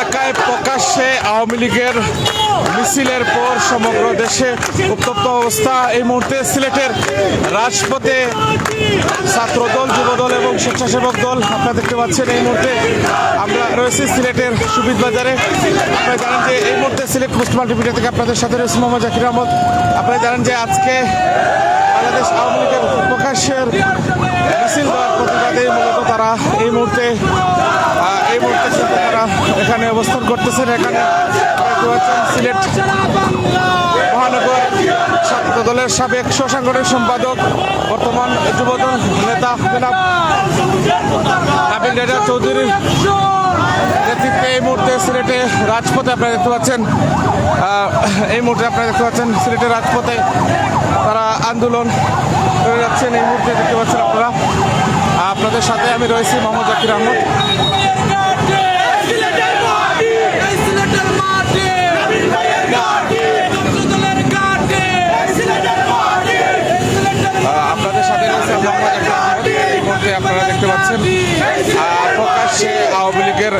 ঢাকায় প্রকাশ্যে আওয়ামী লীগের মিছিলের পর সমগ্র দেশে উত্তপ্ত অবস্থা। এই মুহূর্তে সিলেটের রাজপথে ছাত্রদল, যুবদল এবং স্বেচ্ছাসেবক দল, আপনারা দেখতে পাচ্ছেন এই মুহূর্তে আমরা রয়েছি সিলেটের সুবিদ বাজারে। আপনারা জানেন যে এই মুহূর্তে সিলেট পোস্ট মাল্টিমিডিয়া থেকে আপনাদের সাথে রয়েছে মোহাম্মদ জাকির আহমদ। আপনারা জানেন যে আজকে বাংলাদেশ আওয়ামী লীগের প্রকাশের মিছিল দেওয়ার প্রতিবাদে মূলত তারা এই মুহূর্তে আহ, এই মুহূর্তে কিন্তু তারা এখানে অবস্থান করতেছেন, এখানে সিলেট মহানগর ছাত্র দলের সাবেক স্বসাংগঠনিক সম্পাদক, বর্তমান যুবদল নেতা জনাব নাবিল রেজা চৌধুরীর নেতৃত্বে এই মুহূর্তে সিলেটে রাজপথে আপনারা দেখতে পাচ্ছেন এই মুহূর্তে আপনারা দেখতে পাচ্ছেন সিলেটে রাজপথে তারা আন্দোলন করে যাচ্ছেন, এই মুহূর্তে দেখতে পাচ্ছেন আপনারা। আপনাদের সাথে আমি রয়েছি মোহাম্মদ জাকির আহমদ। আপনারা দেখতে পাচ্ছেন প্রকাশ্যে আওয়ামী লীগের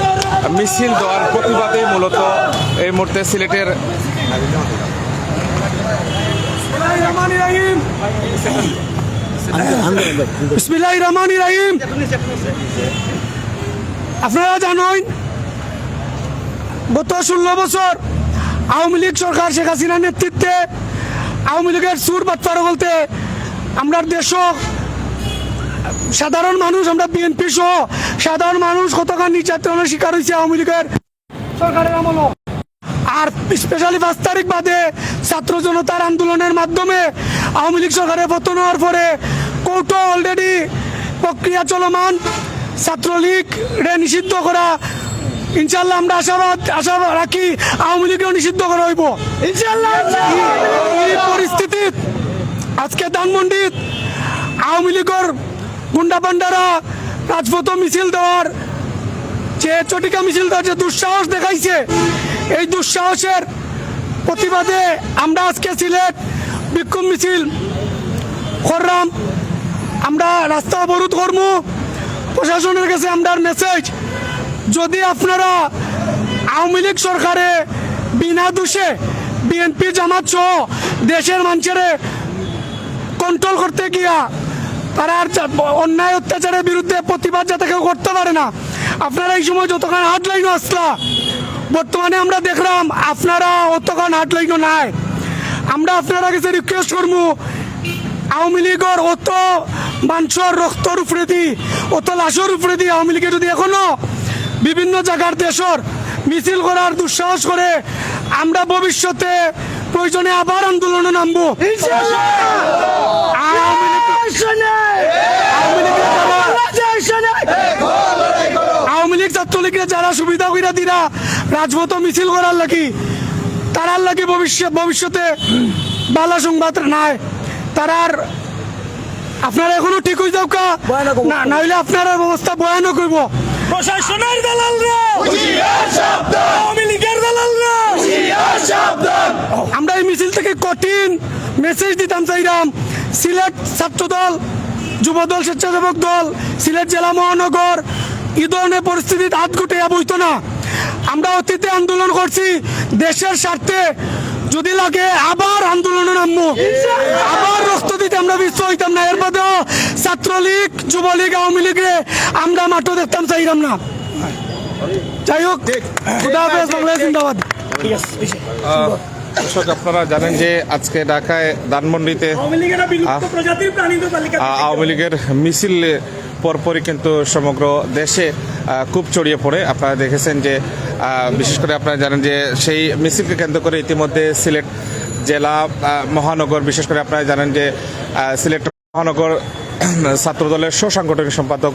মিছিল দেওয়ার প্রতিবাদে মূলত এই মুহূর্তে সিলেটের আপনারা জানেন, গত ষোলো বছর আওয়ামী লীগ সরকার শেখ হাসিনার নেতৃত্বে আওয়ামী লীগের সুর বাচ্চার বলতে আমরা দেশ সাধারণ মানুষ আমরা বিএনপি সহ সাধারণ মানুষ কতখানি নির্যাতনের শিকার হয়েছে আওয়ামী লীগের সরকারের আমল। আর স্পেশালি পাঁচ তারিখ বাদে ছাত্র জনতার আন্দোলনের মাধ্যমে আওয়ামী লীগ সরকারের পতন হওয়ার পরে কোর্টও অলরেডি প্রক্রিয়া চলমান। ছাত্রলীগ রে নিষিদ্ধ করা। ইনশাল্লাহ আমরা আশাবাদ আশা রাখি আওয়ামী লীগেও নিষিদ্ধ করা হইব। ইনশাল্লাহ এই পরিস্থিতি আজকে ধানমন্ডিত আওয়ামী লীগের গুন্ডা পান্ডারা রাজপথ মিছিল দেওয়ার যে চটিকা মিছিল দেওয়ার যে দুঃসাহস দেখাইছে, এই দুঃসাহসের প্রতিবাদে আমরা আজকে সিলেট বিক্ষোভ মিছিল করলাম। আমরা রাস্তা অবরোধ করব। প্রশাসনের কাছে আমরা মেসেজ যদি আপনারা আওয়ামী লীগ সরকারে বিনা দোষে বিএনপি জামাত সহ দেশের মানুষের কন্ট্রোল করতে গিয়া তারা আর অন্যায় অত্যাচারের বিরুদ্ধে প্রতিবাদ যাতে কেউ করতে পারে না। আপনারা এই সময় যতক্ষণ হাট লাইনও আসলা বর্তমানে আমরা দেখলাম আপনারা অতক্ষণ হাট লাইনও নাই। আমরা আপনারা কাছে রিকোয়েস্ট করব আওয়ামী লীগের অত মাংসর রক্তর উপরে দি অত লাশের উপরে দি আওয়ামী লীগে যদি এখনও বিভিন্ন জায়গার দেশর মিছিল করার দুঃসাহস করে আমরা ভবিষ্যতে প্রয়োজনে আবার আন্দোলনে নামবো। আওয়ামী লীগ- যারা- ছাত্রলীগের যারা সুবিধা কইরা দিরা রাজপথ মিছিল করার লাগি তারার লাগি ভবিষ্যৎ ভবিষ্যতে বালা সংবাদ নাই। তারার আপনারা এখনও ঠিক হয়ে যাও কা? না নাইলে আপনারা ব্যবস্থা ভয়ানক হইব। প্রশাসনের দালালরা আওয়ামী লীগের দালালরা আমরা এই মিছিল থেকে কঠিন মেসেজ দিতাম চাইরাম। সিলেট ছাত্রদল যুবদল স্বেচ্ছাসেবক দল সিলেট জেলা মহানগর এই ধরনের পরিস্থিতিতে হাত গুটে বইতো না। আমরা অতীতে আন্দোলন করছি দেশের স্বার্থে যদি লাগে আবার আন্দোলনে নামবো। আবার রক্ত দিতে আমরা বিশ্ব হইতাম না। এর বাদেও ছাত্রলীগ যুবলীগ আওয়ামী লীগে আমরা মাঠও দেখতাম চাইলাম না। যাই হোক খুদা হাফেজ বাংলাদেশ জিন্দাবাদ। দর্শক আপনারা জানেন যে আজকে ঢাকায় ধানমন্ডিতে আওয়ামী লীগের মিছিল পরপরই কিন্তু সমগ্র দেশে খুব ছড়িয়ে পড়ে। আপনারা দেখেছেন যে বিশেষ করে আপনারা জানেন যে সেই মিছিলকে কেন্দ্র করে ইতিমধ্যে সিলেট জেলা মহানগর বিশেষ করে আপনারা জানেন যে সিলেট মহানগর ছাত্রদলের সুসাংগঠনিক সম্পাদক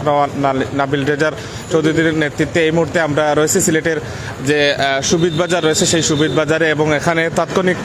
নাবিল রেজার চৌধুরীর নেতৃত্বে এই মুহূর্তে আমরা রয়েছি সিলেটের যে সুবিধ বাজার রয়েছে সেই সুবিধ বাজারে এবং এখানে তাৎক্ষণিক